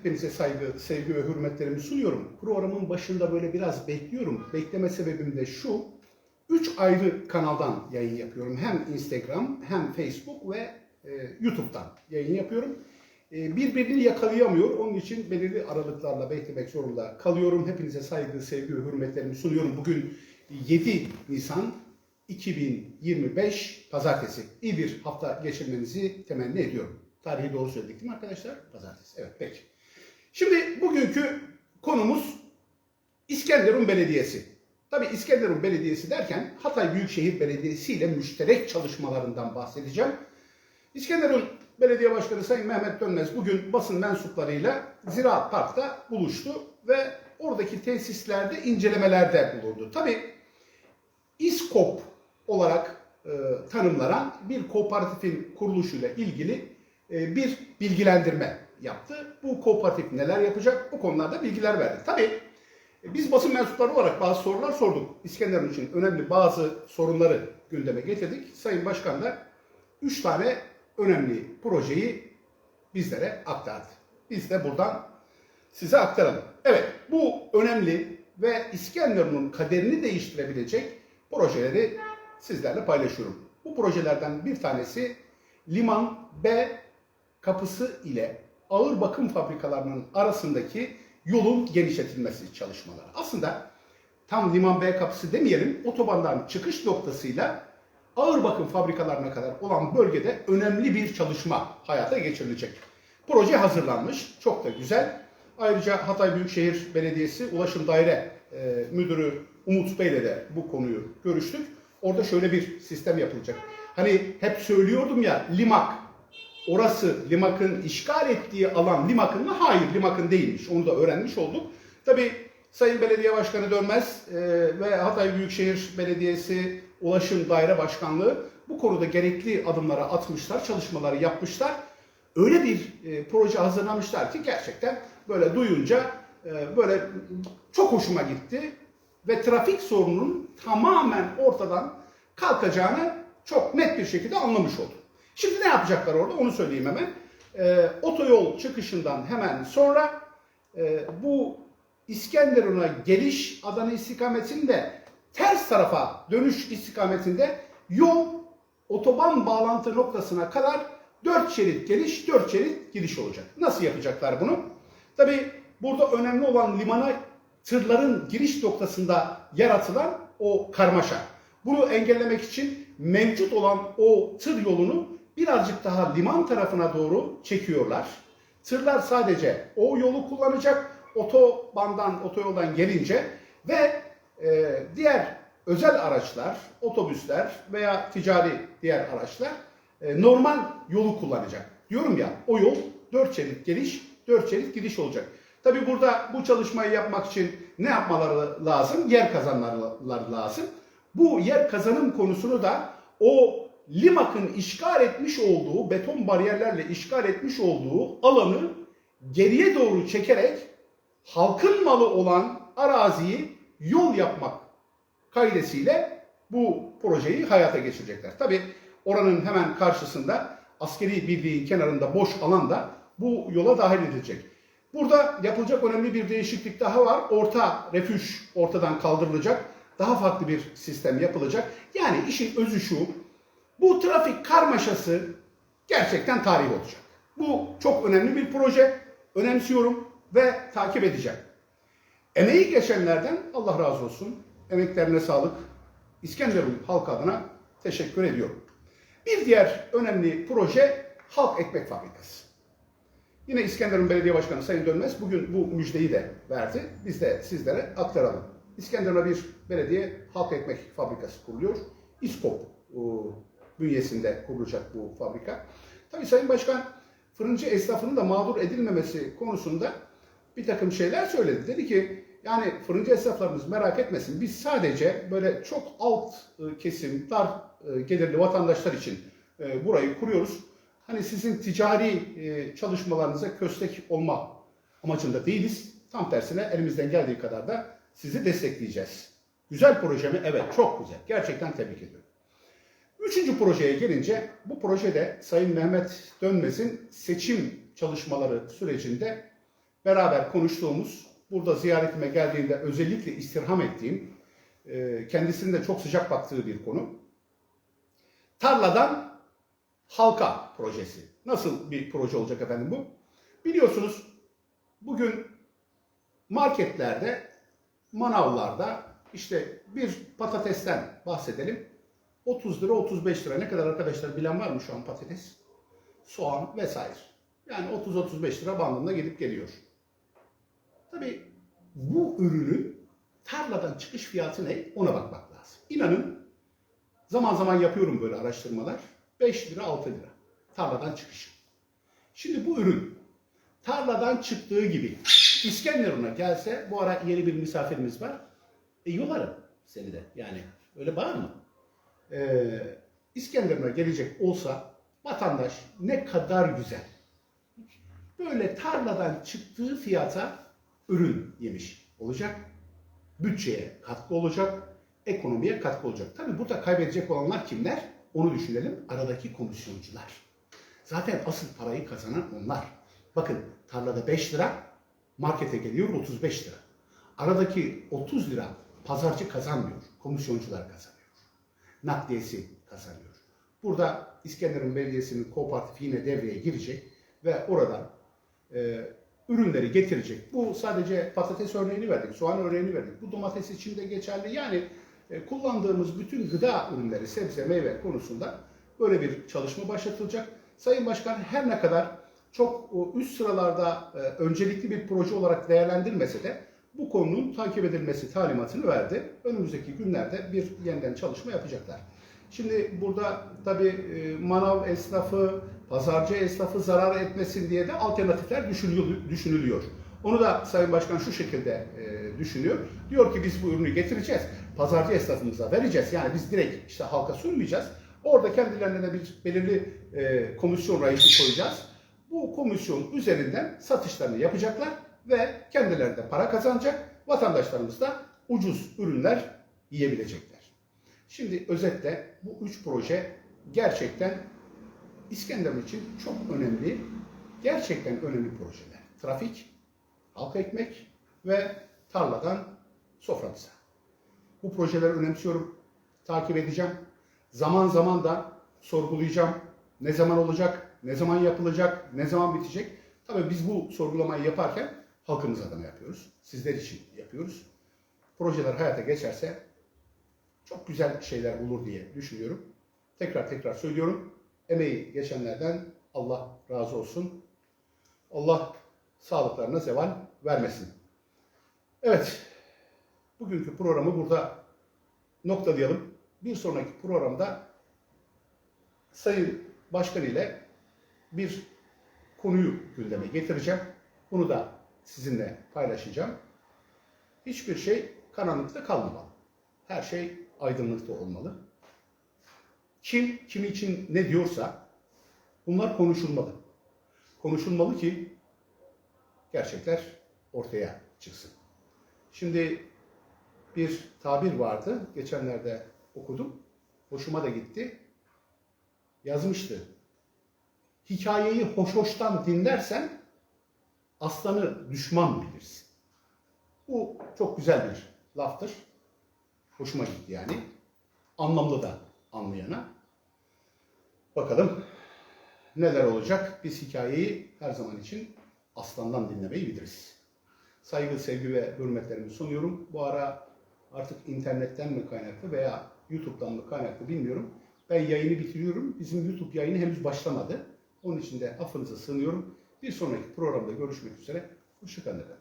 Hepinize saygı, sevgi ve hürmetlerimi sunuyorum. Programın başında böyle biraz bekliyorum. Bekleme sebebim de şu. Üç ayrı kanaldan yayın yapıyorum. Hem Instagram, hem Facebook ve e, YouTube'dan yayın yapıyorum. E, birbirini yakalayamıyor. Onun için belirli aralıklarla beklemek zorunda kalıyorum. Hepinize saygı, sevgi ve hürmetlerimi sunuyorum. Bugün 7 Nisan 2025 Pazartesi. İyi bir hafta geçirmenizi temenni ediyorum. Tarihi doğru söyledik değil mi arkadaşlar? Pazartesi. Evet peki. Şimdi bugünkü konumuz İskenderun Belediyesi. Tabi İskenderun Belediyesi derken Hatay Büyükşehir Belediyesi ile müşterek çalışmalarından bahsedeceğim. İskenderun Belediye Başkanı Sayın Mehmet Dönmez bugün basın mensuplarıyla Ziraat Park'ta buluştu ve oradaki tesislerde incelemelerde bulundu. Tabi İSKOP olarak e, tanımlanan bir kooperatifin kuruluşuyla ilgili e, bir bilgilendirme yaptı. Bu kooperatif neler yapacak? Bu konularda bilgiler verdi. Tabii e, biz basın mensupları olarak bazı sorular sorduk. İskenderun için önemli bazı sorunları gündeme getirdik. Sayın Başkan da 3 tane önemli projeyi bizlere aktardı. Biz de buradan size aktaralım. Evet bu önemli ve İskenderun'un kaderini değiştirebilecek projeleri sizlerle paylaşıyorum. Bu projelerden bir tanesi Liman B kapısı ile ağır bakım fabrikalarının arasındaki yolun genişletilmesi çalışmaları. Aslında tam Liman B kapısı demeyelim, otobandan çıkış noktasıyla ağır bakım fabrikalarına kadar olan bölgede önemli bir çalışma hayata geçirilecek. Proje hazırlanmış, çok da güzel. Ayrıca Hatay Büyükşehir Belediyesi Ulaşım Daire e, Müdürü Umut Bey ile de bu konuyu görüştük. Orada şöyle bir sistem yapılacak. Hani hep söylüyordum ya Limak, orası Limak'ın işgal ettiği alan Limak'ın mı? Hayır Limak'ın değilmiş. Onu da öğrenmiş olduk. Tabi Sayın Belediye Başkanı Dönmez e, ve Hatay Büyükşehir Belediyesi Ulaşım Daire Başkanlığı bu konuda gerekli adımları atmışlar, çalışmaları yapmışlar. Öyle bir e, proje hazırlamışlar ki gerçekten böyle duyunca e, böyle çok hoşuma gitti ve trafik sorununun tamamen ortadan kalkacağını çok net bir şekilde anlamış oldum. Şimdi ne yapacaklar orada onu söyleyeyim hemen. E, otoyol çıkışından hemen sonra e, bu İskenderun'a geliş Adana istikametinde ters tarafa dönüş istikametinde yol otoban bağlantı noktasına kadar 4 şerit geliş, 4 şerit gidiş olacak. Nasıl yapacaklar bunu? Tabi burada önemli olan limana tırların giriş noktasında yaratılan o karmaşa. Bunu engellemek için mevcut olan o tır yolunu birazcık daha liman tarafına doğru çekiyorlar. Tırlar sadece o yolu kullanacak otobandan, otoyoldan gelince ve e, diğer özel araçlar, otobüsler veya ticari diğer araçlar e, normal yolu kullanacak. Diyorum ya o yol 4 şerit geliş, 4 şerit gidiş olacak. Tabi burada bu çalışmayı yapmak için ne yapmaları lazım? Yer kazanmaları lazım. Bu yer kazanım konusunu da o Limak'ın işgal etmiş olduğu, beton bariyerlerle işgal etmiş olduğu alanı geriye doğru çekerek halkın malı olan araziyi yol yapmak kaidesiyle bu projeyi hayata geçirecekler. Tabi oranın hemen karşısında askeri birliğin kenarında boş alan da bu yola dahil edilecek. Burada yapılacak önemli bir değişiklik daha var. Orta refüj ortadan kaldırılacak. Daha farklı bir sistem yapılacak. Yani işin özü şu. Bu trafik karmaşası gerçekten tarih olacak. Bu çok önemli bir proje. Önemsiyorum ve takip edeceğim. Emeği geçenlerden Allah razı olsun. Emeklerine sağlık. İskenderun halkı adına teşekkür ediyorum. Bir diğer önemli proje Halk Ekmek Fabrikası. Yine İskenderun Belediye Başkanı Sayın Dönmez bugün bu müjdeyi de verdi. Biz de sizlere aktaralım. İskenderun'a bir belediye halk ekmek fabrikası kuruluyor. İSKOP bünyesinde kurulacak bu fabrika. Tabii Sayın Başkan fırıncı esnafının da mağdur edilmemesi konusunda bir takım şeyler söyledi. Dedi ki yani fırıncı esnaflarımız merak etmesin. Biz sadece böyle çok alt kesim, dar gelirli vatandaşlar için burayı kuruyoruz. Hani sizin ticari çalışmalarınıza köstek olma amacında değiliz. Tam tersine elimizden geldiği kadar da sizi destekleyeceğiz. Güzel proje mi? Evet çok güzel. Gerçekten tebrik ediyorum. Üçüncü projeye gelince bu projede Sayın Mehmet Dönmez'in seçim çalışmaları sürecinde beraber konuştuğumuz, burada ziyaretime geldiğinde özellikle istirham ettiğim, e, kendisinin de çok sıcak baktığı bir konu. Tarladan halka projesi. Nasıl bir proje olacak efendim bu? Biliyorsunuz bugün marketlerde, manavlarda işte bir patatesten bahsedelim. 30 lira 35 lira ne kadar arkadaşlar bilen var mı şu an patates? Soğan vesaire. Yani 30-35 lira bandında gidip geliyor. Tabii bu ürünün tarladan çıkış fiyatı ne? Ona bakmak lazım. İnanın zaman zaman yapıyorum böyle araştırmalar. 5 lira 6 lira. Tarladan çıkış. Şimdi bu ürün tarladan çıktığı gibi İskenderun'a gelse bu ara yeni bir misafirimiz var. E yolarım seni de yani. Öyle bağırma. Ee, İskenderun'a gelecek olsa vatandaş ne kadar güzel. Böyle tarladan çıktığı fiyata ürün yemiş olacak. Bütçeye katkı olacak. Ekonomiye katkı olacak. Tabii burada kaybedecek olanlar kimler? Onu düşünelim. Aradaki komisyoncular. Zaten asıl parayı kazanan onlar. Bakın tarlada 5 lira, markete geliyor 35 lira. Aradaki 30 lira pazarcı kazanmıyor, komisyoncular kazanıyor. Nakliyesi kazanıyor. Burada İskenderun Belediyesi'nin kooperatif yine devreye girecek ve oradan e, ürünleri getirecek. Bu sadece patates örneğini verdik, soğan örneğini verdik. Bu domates için de geçerli. Yani e, kullandığımız bütün gıda ürünleri, sebze, meyve konusunda böyle bir çalışma başlatılacak. Sayın Başkan her ne kadar çok üst sıralarda e, öncelikli bir proje olarak değerlendirmese de bu konunun takip edilmesi talimatını verdi. Önümüzdeki günlerde bir yeniden çalışma yapacaklar. Şimdi burada tabii e, manav esnafı, pazarcı esnafı zarar etmesin diye de alternatifler düşünülüyor. Onu da Sayın Başkan şu şekilde e, düşünüyor. Diyor ki biz bu ürünü getireceğiz. Pazarcı esnafımıza vereceğiz. Yani biz direkt işte halka sunmayacağız. Orada kendilerine bir belirli e, komisyon raisi koyacağız. Bu komisyon üzerinden satışlarını yapacaklar ve kendileri de para kazanacak. Vatandaşlarımız da ucuz ürünler yiyebilecekler. Şimdi özetle bu üç proje gerçekten İskenderun için çok önemli, gerçekten önemli projeler. Trafik, halk ekmek ve tarladan soframıza. Bu projeleri önemsiyorum, takip edeceğim. Zaman zaman da sorgulayacağım. Ne zaman olacak, ne zaman yapılacak, ne zaman bitecek. Tabii biz bu sorgulamayı yaparken halkımız adına yapıyoruz. Sizler için yapıyoruz. Projeler hayata geçerse çok güzel şeyler olur diye düşünüyorum. Tekrar tekrar söylüyorum. Emeği geçenlerden Allah razı olsun. Allah sağlıklarına zeval vermesin. Evet, bugünkü programı burada noktalayalım. Bir sonraki programda Sayın Başkan ile bir konuyu gündeme getireceğim. Bunu da sizinle paylaşacağım. Hiçbir şey karanlıkta kalmamalı. Her şey aydınlıkta olmalı. Kim kim için ne diyorsa bunlar konuşulmalı. Konuşulmalı ki gerçekler ortaya çıksın. Şimdi bir tabir vardı. Geçenlerde okudum. Hoşuma da gitti. Yazmıştı. Hikayeyi hoş hoştan dinlersen aslanı düşman bilirsin. Bu çok güzel bir laftır. Hoşuma gitti yani. Anlamlı da anlayana. Bakalım neler olacak? Biz hikayeyi her zaman için aslandan dinlemeyi biliriz. Saygı, sevgi ve hürmetlerimi sunuyorum. Bu ara artık internetten mi kaynaklı veya YouTube'dan mı kaynaklı bilmiyorum. Ben yayını bitiriyorum. Bizim YouTube yayını henüz başlamadı. Onun için de affınıza sığınıyorum. Bir sonraki programda görüşmek üzere. Hoşçakalın efendim.